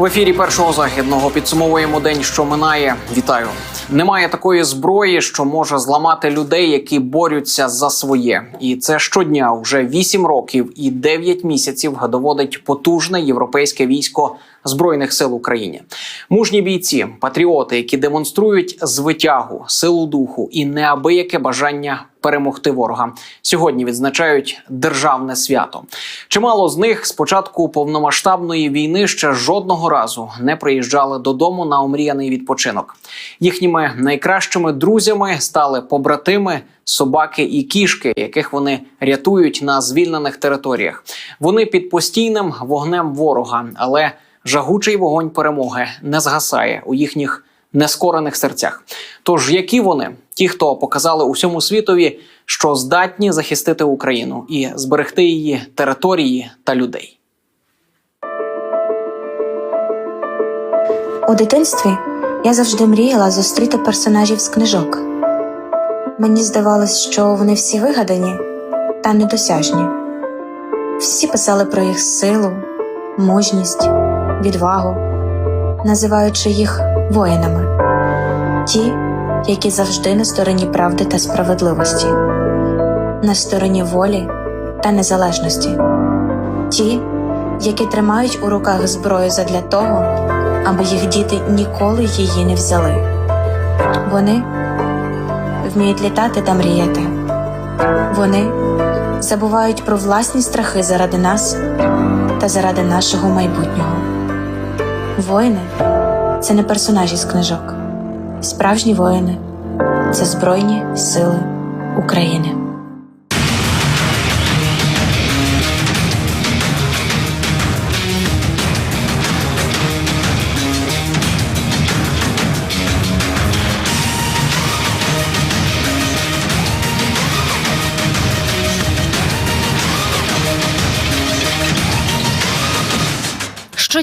В ефірі першого західного підсумовуємо день, що минає. Вітаю. Немає такої зброї, що може зламати людей, які борються за своє, і це щодня вже 8 років і 9 місяців доводить потужне європейське військо збройних сил України. Мужні бійці, патріоти, які демонструють звитягу, силу духу і неабияке бажання перемогти ворога. Сьогодні відзначають державне свято. Чимало з них з початку повномасштабної війни ще жодного разу не приїжджали додому на омріяний відпочинок. Їхніми найкращими друзями стали побратими. Собаки і кішки, яких вони рятують на звільнених територіях. Вони під постійним вогнем ворога, але жагучий вогонь перемоги не згасає у їхніх нескорених серцях. Тож які вони, ті, хто показали усьому світові, що здатні захистити Україну і зберегти її території та людей. У дитинстві я завжди мріяла зустріти персонажів з книжок. Мені здавалось, що вони всі вигадані та недосяжні. Всі писали про їх силу, мужність, відвагу, називаючи їх воїнами, ті, які завжди на стороні правди та справедливості, на стороні волі та незалежності, ті, які тримають у руках зброю задля того, аби їх діти ніколи її не взяли. Вони вміють літати та мріяти. Вони забувають про власні страхи заради нас та заради нашого майбутнього. Воїни це не персонажі з книжок. Справжні воїни це Збройні Сили України.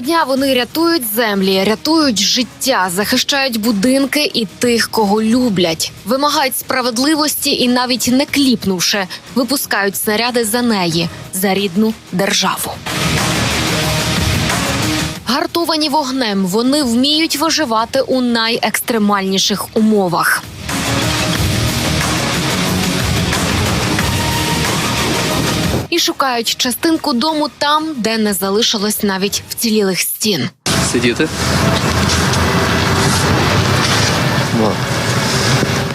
Щодня вони рятують землі, рятують життя, захищають будинки і тих, кого люблять, вимагають справедливості і навіть не кліпнувши, випускають снаряди за неї, за рідну державу. Гартовані вогнем, вони вміють виживати у найекстремальніших умовах. Шукають частинку дому там, де не залишилось навіть вцілілих стін. Сидіти.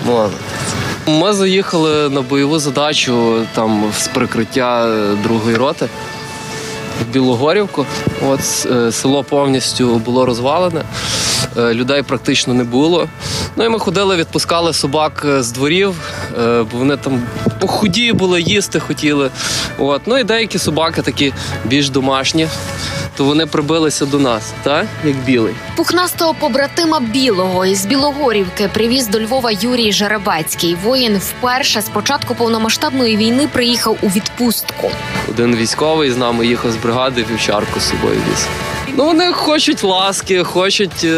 Молодець. Ми заїхали на бойову задачу там з прикриття другої роти в Білогорівку. От е, село повністю було розвалене, е, людей практично не було. Ну і ми ходили, відпускали собак е, з дворів, бо вони там худі були, їсти хотіли. От. Ну і деякі собаки такі більш домашні, то вони прибилися до нас, так? як білий. Пухнастого побратима білого із Білогорівки привіз до Львова Юрій Жеребецький. Воїн вперше з початку повномасштабної війни приїхав у відпустку. Один військовий з нами їхав з бригади вівчарку з собою віз. Ну вони хочуть ласки, хочуть, е,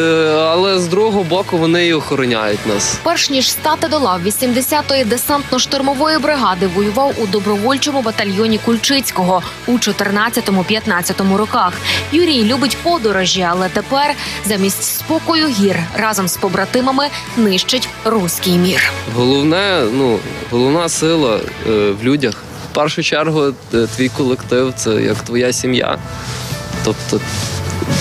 але з другого боку вони і охороняють нас. Перш ніж стати до лав 80-ї десантно-штурмової бригади, воював у добровольчому батальйоні Кульчицького у 14-15 роках. Юрій любить подорожі, але тепер замість спокою гір разом з побратимами нищить руський мір. Головне, ну головна сила е, в людях. Першу чергу, е, твій колектив це як твоя сім'я. Тобто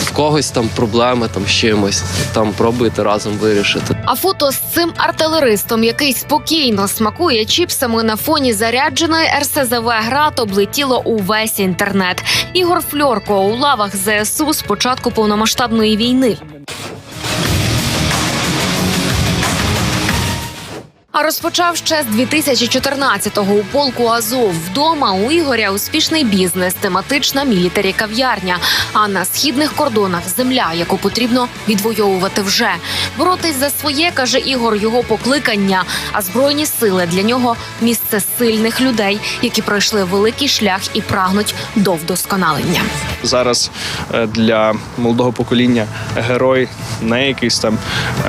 в когось там проблеми там з чимось, там пробуйте разом вирішити. А фото з цим артилеристом, який спокійно смакує чіпсами на фоні зарядженої РСЗВ град, облетіло увесь інтернет. Ігор Фльорко у лавах ЗСУ з початку повномасштабної війни. А розпочав ще з 2014-го у полку Азов. Вдома у Ігоря успішний бізнес, тематична мілітарі кав'ярня. А на східних кордонах земля, яку потрібно відвоювати вже. Боротись за своє каже Ігор, його покликання. А збройні сили для нього місце сильних людей, які пройшли великий шлях і прагнуть до вдосконалення. зараз е, для молодого покоління герой не якийсь там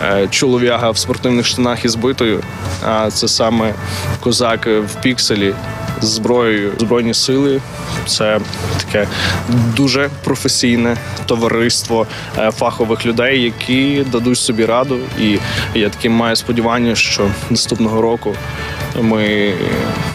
е, чолов'яга в спортивних штанах із битою, а це саме козак в пікселі з зброєю. Збройні сили це таке дуже професійне товариство е, фахових людей, які дадуть собі раду. І я таким маю сподівання, що наступного року ми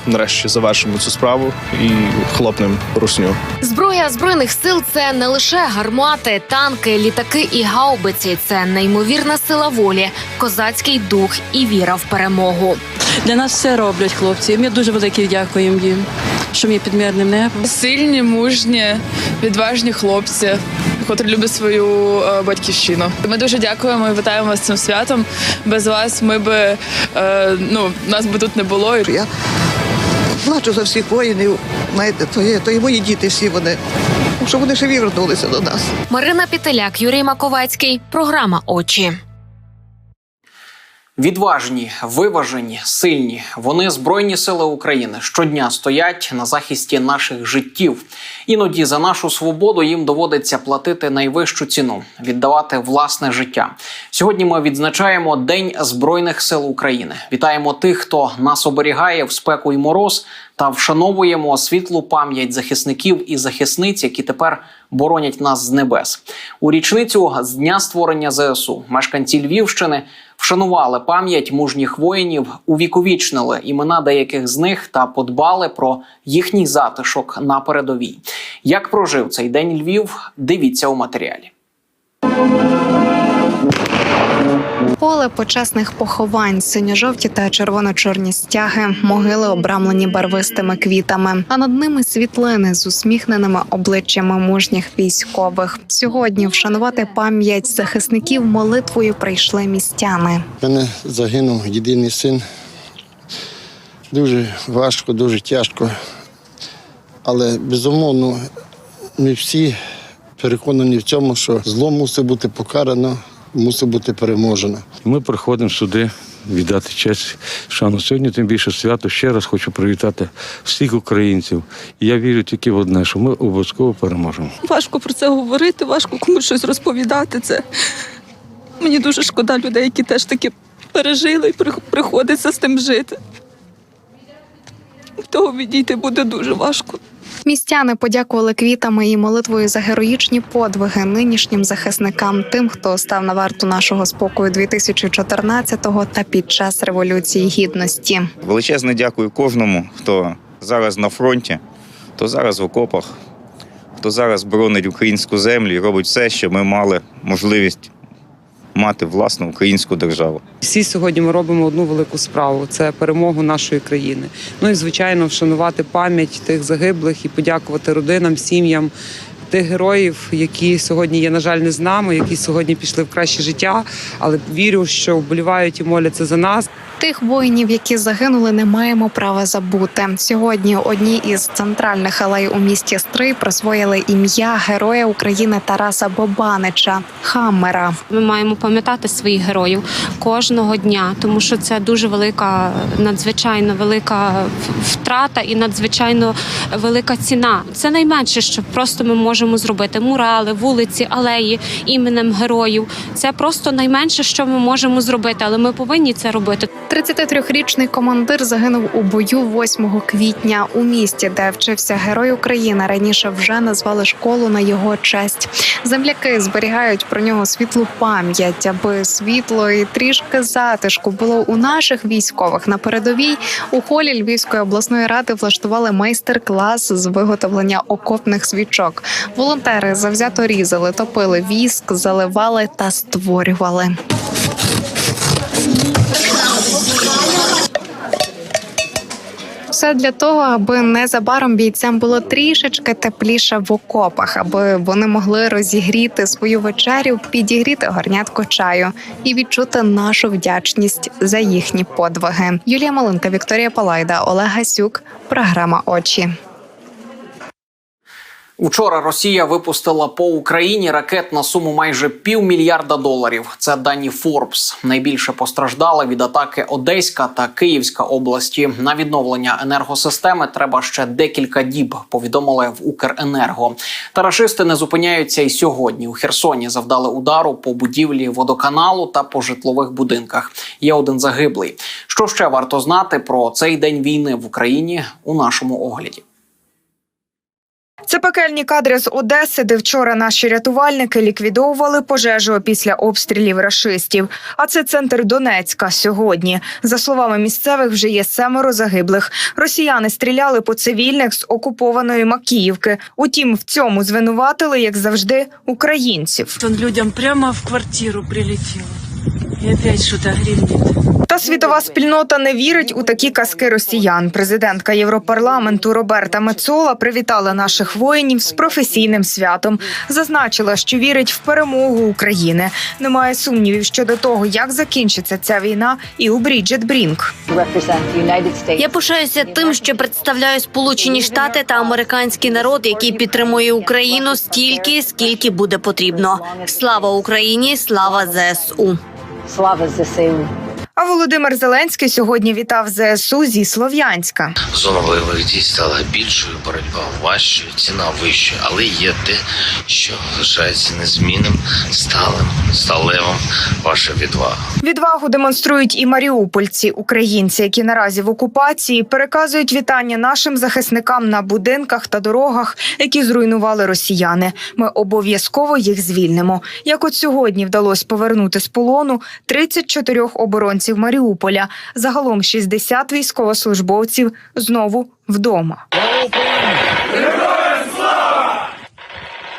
нарешті завершимо цю справу і хлопнемо русню. Зброя збройних сил це не лише гармати, танки, літаки і гаубиці. Це неймовірна сила волі, козацький дух і віра в перемогу. Для нас все роблять хлопці. Ми дуже велике дякуємо їм, що ми під мирним небом. Сильні, мужні, відважні хлопці, котрі любить свою е, батьківщину. Ми дуже дякуємо і вітаємо вас з цим святом. Без вас ми би е, ну нас би тут не було. Я плачу за всіх воїнів. Знаєте, то є, то і мої діти всі вони. Щоб вони живі вернулися до нас. Марина Пітеляк, Юрій Маковецький. Програма Очі. Відважні, виважені, сильні. Вони збройні сили України щодня стоять на захисті наших життів. Іноді за нашу свободу їм доводиться платити найвищу ціну, віддавати власне життя. Сьогодні ми відзначаємо День Збройних сил України. Вітаємо тих, хто нас оберігає в спеку і мороз, та вшановуємо світлу пам'ять захисників і захисниць, які тепер боронять нас з небес. У річницю з дня створення ЗСУ мешканці Львівщини вшанували пам'ять мужніх воїнів, увіковічнили імена деяких з них та подбали про їхній затишок на передовій. Як прожив цей день Львів? Дивіться у матеріалі. Поле почесних поховань, синьо-жовті та червоно-чорні стяги, могили обрамлені барвистими квітами, а над ними світлини з усміхненими обличчями мужніх військових. Сьогодні вшанувати пам'ять захисників молитвою прийшли містяни. У мене загинув єдиний син. Дуже важко, дуже тяжко. Але безумовно, ми всі переконані в цьому, що зло мусить бути покарано, мусить бути переможено. Ми приходимо сюди віддати честь шану. Сьогодні тим більше свято. Ще раз хочу привітати всіх українців. І я вірю тільки в одне, що ми обов'язково переможемо. Важко про це говорити, важко комусь щось розповідати. Це мені дуже шкода людей, які теж таки пережили і приходиться з тим жити. Того відійти буде дуже важко. Містяни подякували квітами і молитвою за героїчні подвиги нинішнім захисникам, тим, хто став на варту нашого спокою 2014-го та під час революції гідності. Величезне дякую кожному, хто зараз на фронті, хто зараз в окопах, хто зараз боронить українську землю і робить все, щоб ми мали можливість мати власну українську державу. Всі сьогодні ми робимо одну велику справу це перемогу нашої країни. Ну і звичайно, вшанувати пам'ять тих загиблих і подякувати родинам, сім'ям. Тих героїв, які сьогодні є, на жаль, не з нами, які сьогодні пішли в краще життя, але вірю, що вболівають і моляться за нас. Тих воїнів, які загинули, не маємо права забути. Сьогодні одній із центральних алей у місті Стрий присвоїли ім'я Героя України Тараса Бобанича Хаммера. Ми маємо пам'ятати своїх героїв кожного дня, тому що це дуже велика, надзвичайно велика втрата і надзвичайно велика ціна. Це найменше, що просто ми можемо зробити. Мурали, вулиці, алеї іменем героїв. Це просто найменше, що ми можемо зробити, але ми повинні це робити. 33-річний командир загинув у бою 8 квітня у місті, де вчився герой України. Раніше вже назвали школу на його честь. Земляки зберігають про нього світлу пам'ять, аби світло і трішки затишку було у наших військових на передовій. У холі Львівської обласної ради влаштували майстер-клас з виготовлення окопних свічок. Волонтери завзято різали, топили віск, заливали та створювали. Все для того, аби незабаром бійцям було трішечки тепліше в окопах, аби вони могли розігріти свою вечерю, підігріти горнятку чаю і відчути нашу вдячність за їхні подвиги. Юлія Малинка, Вікторія Палайда, Олег Гасюк. Програма Очі. Учора Росія випустила по Україні ракет на суму майже півмільярда доларів. Це дані Forbes. Найбільше постраждала від атаки Одеська та Київська області. На відновлення енергосистеми треба ще декілька діб. Повідомили в Укренерго. Тарашисти не зупиняються і сьогодні. У Херсоні завдали удару по будівлі водоканалу та по житлових будинках. Є один загиблий. Що ще варто знати про цей день війни в Україні у нашому огляді? Це пекельні кадри з Одеси, де вчора наші рятувальники ліквідовували пожежу після обстрілів рашистів. А це центр Донецька сьогодні. За словами місцевих, вже є семеро загиблих. Росіяни стріляли по цивільних з окупованої Макіївки. Утім, в цьому звинуватили, як завжди, українців. Людям прямо в квартиру прилетело. И опять. Та світова спільнота не вірить у такі казки росіян. Президентка Європарламенту Роберта Мецола привітала наших воїнів з професійним святом. Зазначила, що вірить в перемогу України. Немає сумнівів щодо того, як закінчиться ця війна, і у Бріджет Брінк. Я пишаюся тим, що представляю Сполучені Штати та американський народ, який підтримує Україну стільки, скільки буде потрібно. Слава Україні! Слава ЗСУ! Слава ЗСУ! А Володимир Зеленський сьогодні вітав ЗСУ зі Слов'янська. Зона бойових дій стала більшою, боротьба важчою, ціна вищою, але є те, що залишається незмінним, сталим, сталевим ваша відвага. Відвагу демонструють і маріупольці, українці, які наразі в окупації переказують вітання нашим захисникам на будинках та дорогах, які зруйнували росіяни. Ми обов'язково їх звільнимо. Як от сьогодні вдалося повернути з полону 34 оборонців Маріуполя. Загалом 60 військовослужбовців знову вдома.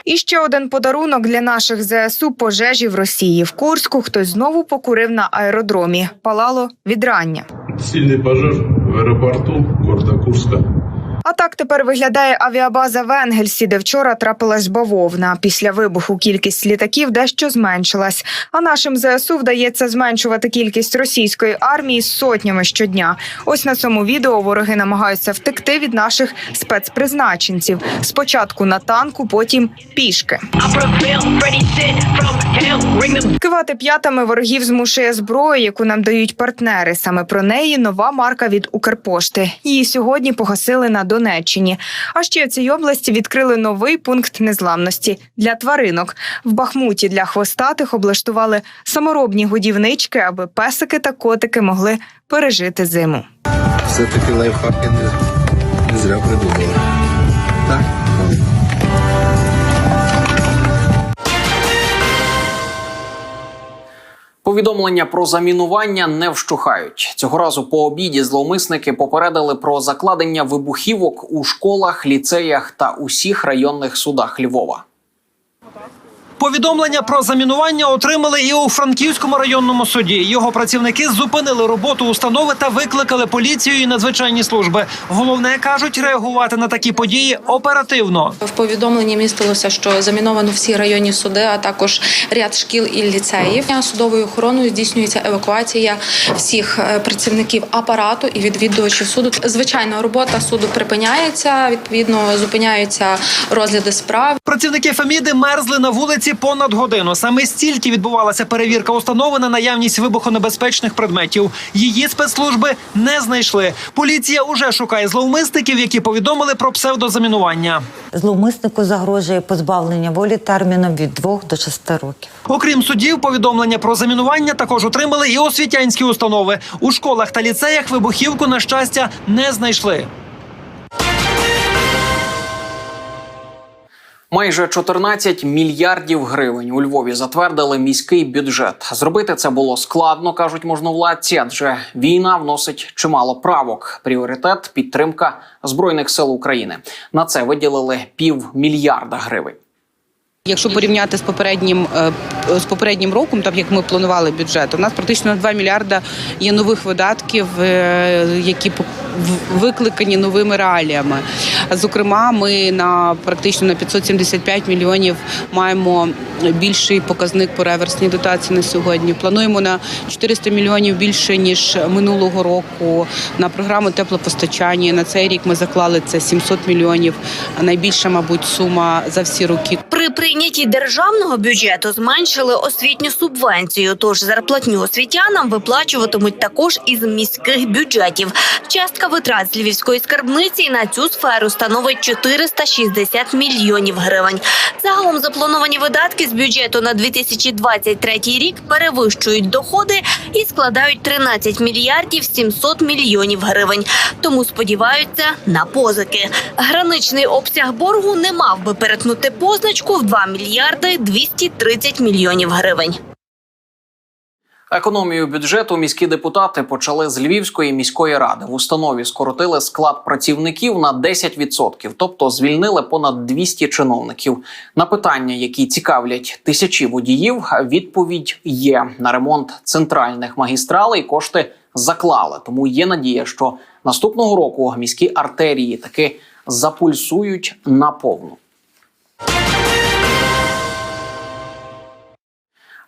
І ще один подарунок для наших ЗСУ пожежі в Росії. В Курську хтось знову покурив на аеродромі. Палало відрання. Сильний пожеж в аеропорту міста Курска. А так тепер виглядає авіабаза в Енгельсі, де вчора трапилась бавовна. Після вибуху кількість літаків дещо зменшилась. А нашим ЗСУ вдається зменшувати кількість російської армії сотнями щодня. Ось на цьому відео вороги намагаються втекти від наших спецпризначенців. Спочатку на танку, потім пішки. Кивати п'ятами ворогів змушує зброю, яку нам дають партнери. Саме про неї нова марка від Укрпошти. Її сьогодні погасили на Донеччині. А ще в цій області відкрили новий пункт незламності для тваринок. В Бахмуті для хвостатих облаштували саморобні годівнички, аби песики та котики могли пережити зиму. Все-таки лайфхаки не, не зря придумали. Так? Повідомлення про замінування не вщухають. Цього разу по обіді зловмисники попередили про закладення вибухівок у школах, ліцеях та усіх районних судах Львова. Повідомлення про замінування отримали і у Франківському районному суді. Його працівники зупинили роботу установи та викликали поліцію і надзвичайні служби. Головне кажуть, реагувати на такі події оперативно. В повідомленні містилося, що заміновано всі районні суди, а також ряд шкіл і ліцеїв. Судовою охороною здійснюється евакуація всіх е, працівників апарату і відвідувачів суду. Звичайно, робота суду припиняється. Відповідно, зупиняються розгляди справ. Працівники Феміди мерзли на вулиці понад годину. Саме стільки відбувалася перевірка установи на наявність вибухонебезпечних предметів. Її спецслужби не знайшли. Поліція уже шукає зловмисників, які повідомили про псевдозамінування. Зловмиснику загрожує позбавлення волі терміном від 2 до 6 років. Окрім судів, повідомлення про замінування також отримали і освітянські установи. У школах та ліцеях вибухівку на щастя не знайшли. Майже 14 мільярдів гривень у Львові затвердили міський бюджет. Зробити це було складно, кажуть можновладці, адже війна вносить чимало правок. Пріоритет підтримка збройних сил України. На це виділили півмільярда гривень. Якщо порівняти з попереднім е, з попереднім роком, так як ми планували бюджет, у нас практично на 2 мільярда є нових видатків, е, які викликані новими реаліями. Зокрема, ми на практично на 575 мільйонів маємо більший показник по реверсній дотації на сьогодні. Плануємо на 400 мільйонів більше ніж минулого року на програму теплопостачання. На цей рік ми заклали це 700 мільйонів. Найбільша, мабуть, сума за всі роки. При прийнятті державного бюджету зменшили освітню субвенцію, тож зарплатню освітянам виплачуватимуть також із міських бюджетів. Частка витрат з львівської скарбниці на цю сферу становить 460 мільйонів гривень. Загалом заплановані видатки з бюджету на 2023 рік перевищують доходи і складають 13 мільярдів 700 мільйонів гривень. Тому сподіваються на позики. Граничний обсяг боргу не мав би перетнути позначку в 2 мільярди 230 мільйонів гривень. Економію бюджету міські депутати почали з Львівської міської ради. В установі скоротили склад працівників на 10%, тобто звільнили понад 200 чиновників. На питання, які цікавлять тисячі водіїв, відповідь є на ремонт центральних магістралей. Кошти заклали. Тому є надія, що наступного року міські артерії таки запульсують наповну.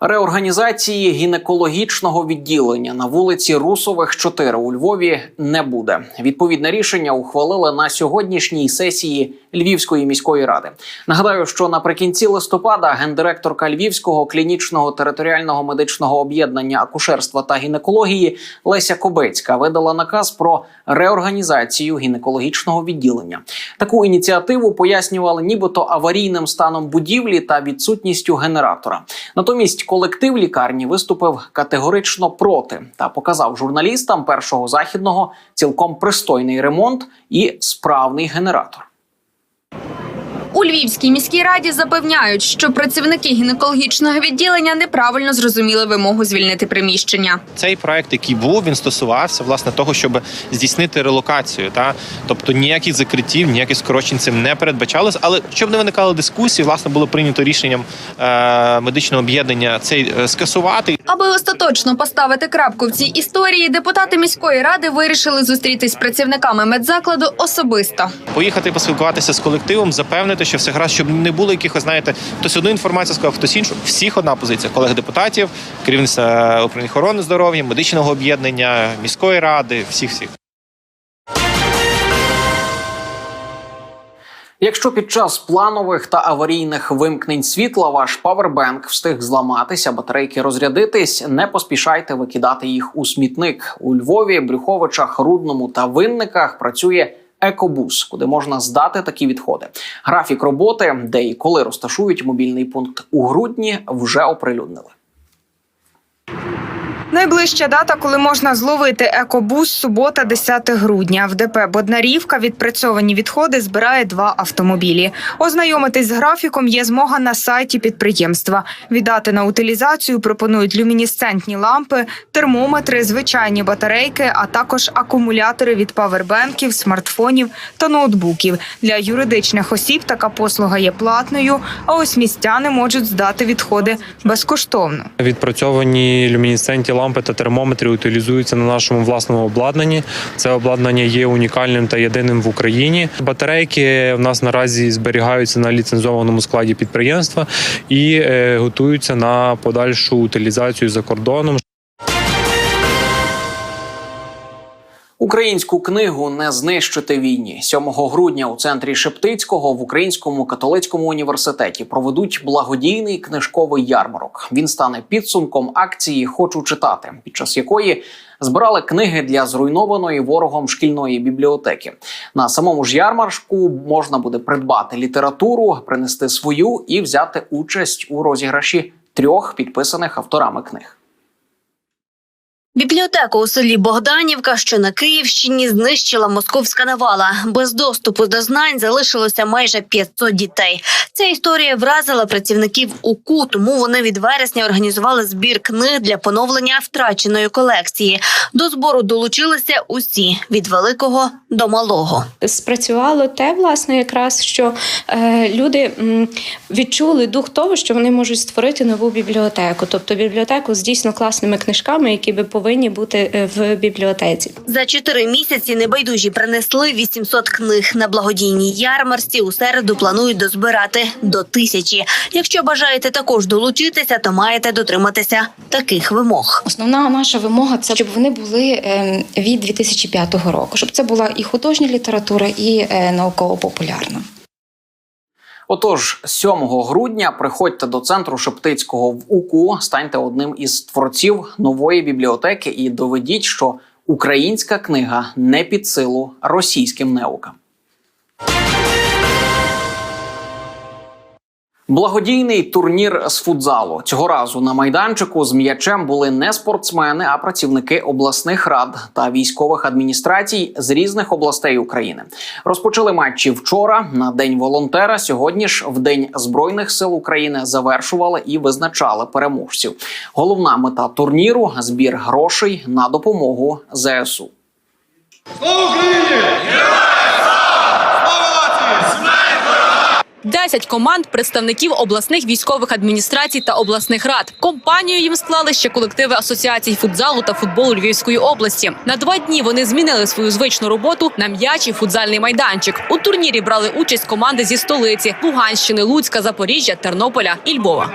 Реорганізації гінекологічного відділення на вулиці Русових 4 у Львові не буде. Відповідне рішення ухвалили на сьогоднішній сесії Львівської міської ради. Нагадаю, що наприкінці листопада гендиректорка Львівського клінічного територіального медичного об'єднання акушерства та гінекології Леся Кобецька видала наказ про реорганізацію гінекологічного відділення. Таку ініціативу пояснювали нібито аварійним станом будівлі та відсутністю генератора. Натомість колектив лікарні виступив категорично проти та показав журналістам першого західного цілком пристойний ремонт і справний генератор. У Львівській міській раді запевняють, що працівники гінекологічного відділення неправильно зрозуміли вимогу звільнити приміщення. Цей проект, який був, він стосувався власне того, щоб здійснити релокацію. Та тобто ніяких закриттів, ніяких скорочень цим не передбачалось. Але щоб не виникали дискусії, власне було прийнято рішенням е, медичного об'єднання цей е, скасувати. Аби остаточно поставити крапку в цій історії, депутати міської ради вирішили зустрітись з працівниками медзакладу особисто. Поїхати поспілкуватися з колективом, запевнити, що все гаразд, щоб не було якихось, знаєте, хтось одну інформацію сказав, хтось іншу. Всіх одна позиція колег депутатів, керівництва управління охорони здоров'я, медичного об'єднання, міської ради, всіх всіх. Якщо під час планових та аварійних вимкнень світла ваш павербенк встиг зламатися, батарейки розрядитись, не поспішайте викидати їх у смітник. У Львові, Брюховичах, Рудному та Винниках працює. Екобус, куди можна здати такі відходи. Графік роботи, де і коли розташують мобільний пункт у грудні, вже оприлюднили. Найближча дата, коли можна зловити екобус, субота, 10 грудня. В ДП Боднарівка відпрацьовані відходи збирає два автомобілі. Ознайомитись з графіком є змога на сайті підприємства. Віддати на утилізацію пропонують люмінесцентні лампи, термометри, звичайні батарейки, а також акумулятори від павербенків, смартфонів та ноутбуків. Для юридичних осіб така послуга є платною. А ось містяни можуть здати відходи безкоштовно. Відпрацьовані люмінесцентні лампи та термометри утилізуються на нашому власному обладнанні. Це обладнання є унікальним та єдиним в Україні. Батарейки в нас наразі зберігаються на ліцензованому складі підприємства і е, готуються на подальшу утилізацію за кордоном. Українську книгу не знищити війні 7 грудня у центрі Шептицького в Українському католицькому університеті проведуть благодійний книжковий ярмарок. Він стане підсумком акції Хочу читати, під час якої збирали книги для зруйнованої ворогом шкільної бібліотеки. На самому ж ярмарку можна буде придбати літературу, принести свою і взяти участь у розіграші трьох підписаних авторами книг. Бібліотеку у селі Богданівка, що на Київщині, знищила московська навала. Без доступу до знань залишилося майже 500 дітей. Ця історія вразила працівників УКУ, тому вони від вересня організували збір книг для поновлення втраченої колекції. До збору долучилися усі від великого до малого. спрацювало те, власне, якраз що е, люди відчули дух того, що вони можуть створити нову бібліотеку, тобто бібліотеку з дійсно класними книжками, які би повинні бути е, в бібліотеці. За чотири місяці небайдужі принесли 800 книг на благодійній ярмарці. У середу планують дозбирати до тисячі. Якщо бажаєте також долучитися, то маєте дотриматися таких вимог. Основна наша вимога це щоб вони були е, від 2005 року, щоб це була і художня література, і е, науково-популярна. Отож, 7 грудня приходьте до центру Шептицького в УКУ, станьте одним із творців нової бібліотеки і доведіть, що українська книга не під силу російським неукам. Благодійний турнір з футзалу цього разу на майданчику з м'ячем були не спортсмени, а працівники обласних рад та військових адміністрацій з різних областей України. Розпочали матчі вчора на день волонтера. Сьогодні ж в день збройних сил України завершували і визначали переможців. Головна мета турніру збір грошей на допомогу ЗСУ. Десять команд представників обласних військових адміністрацій та обласних рад. Компанію їм склали ще колективи асоціацій футзалу та футболу Львівської області. На два дні вони змінили свою звичну роботу на м'ячий футзальний майданчик. У турнірі брали участь команди зі столиці Луганщини, Луцька, Запоріжжя, Тернополя і Львова.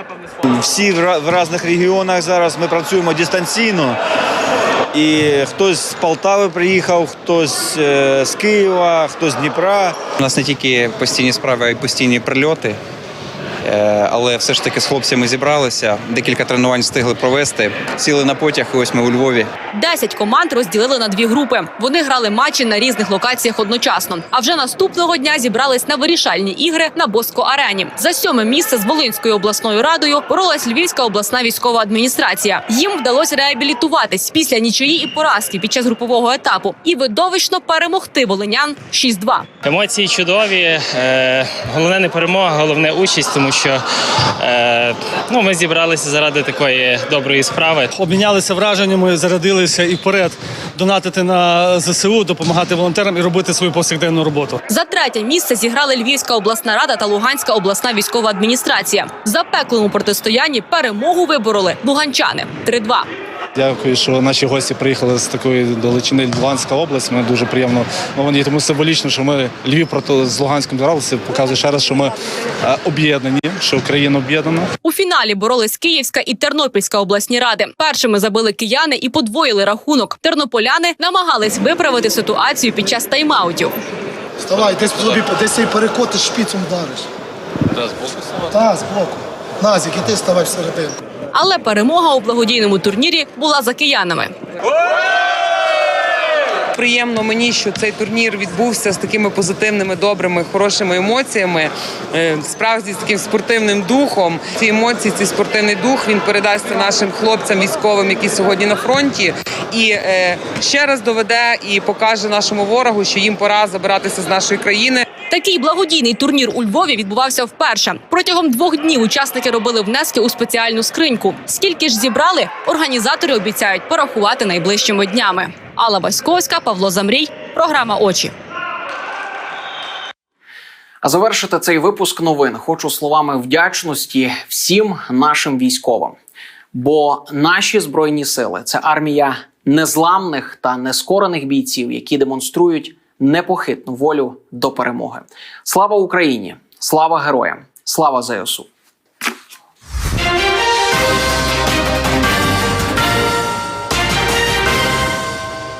Всі в ра- в різних регіонах зараз ми працюємо дистанційно. І хтось з Полтави приїхав, хтось е, з Києва, хтось з Дніпра. У нас не тільки постійні справи, а й постійні прильоти. Е, Але все ж таки з хлопцями зібралися. Декілька тренувань встигли провести. Сіли на потяг, і ось ми у Львові. Десять команд розділили на дві групи. Вони грали матчі на різних локаціях одночасно. А вже наступного дня зібрались на вирішальні ігри на Боско Арені. За сьоме місце з Волинською обласною радою боролась Львівська обласна військова адміністрація. Їм вдалося реабілітуватись після нічиї і поразки під час групового етапу і видовищно перемогти волинян 6-2. Емоції чудові. Е, головне не перемога, головне участь, тому що е, ну, ми зібралися заради такої доброї справи. Обмінялися враженнями, зарядилися і вперед донатити на ЗСУ, допомагати волонтерам і робити свою повсякденну роботу. За третє місце зіграли Львівська обласна рада та Луганська обласна військова адміністрація. В запеклому протистоянні перемогу вибороли луганчани 3-2. Дякую, що наші гості приїхали з такої далечини Луганська область. Ми дуже приємно. Ну вони тому символічно, що ми Львів проти з Луганськом зібралися. Показує ще раз, що ми е, об'єднані, що Україна об'єднана. У фіналі боролись Київська і Тернопільська обласні ради. Першими забили кияни і подвоїли рахунок. Тернополяни намагались виправити ситуацію під час тайм-аутів. Вставай, десь собі десь цей перекотиш шпіцем вдариш. Так, з боку. Назік, і ти ставай всередину. Але перемога у благодійному турнірі була за киянами. Приємно мені, що цей турнір відбувся з такими позитивними, добрими, хорошими емоціями, е, справді з таким спортивним духом. Ці емоції, цей спортивний дух він передасться нашим хлопцям військовим, які сьогодні на фронті, і е, ще раз доведе і покаже нашому ворогу, що їм пора забиратися з нашої країни. Такий благодійний турнір у Львові відбувався вперше. Протягом двох днів учасники робили внески у спеціальну скриньку. Скільки ж зібрали, організатори обіцяють порахувати найближчими днями. Алла Васьковська, Павло Замрій, програма Очі. А завершити цей випуск новин хочу словами вдячності всім нашим військовим. Бо наші збройні сили це армія незламних та нескорених бійців, які демонструють непохитну волю до перемоги. Слава Україні! Слава героям! Слава ЗСУ!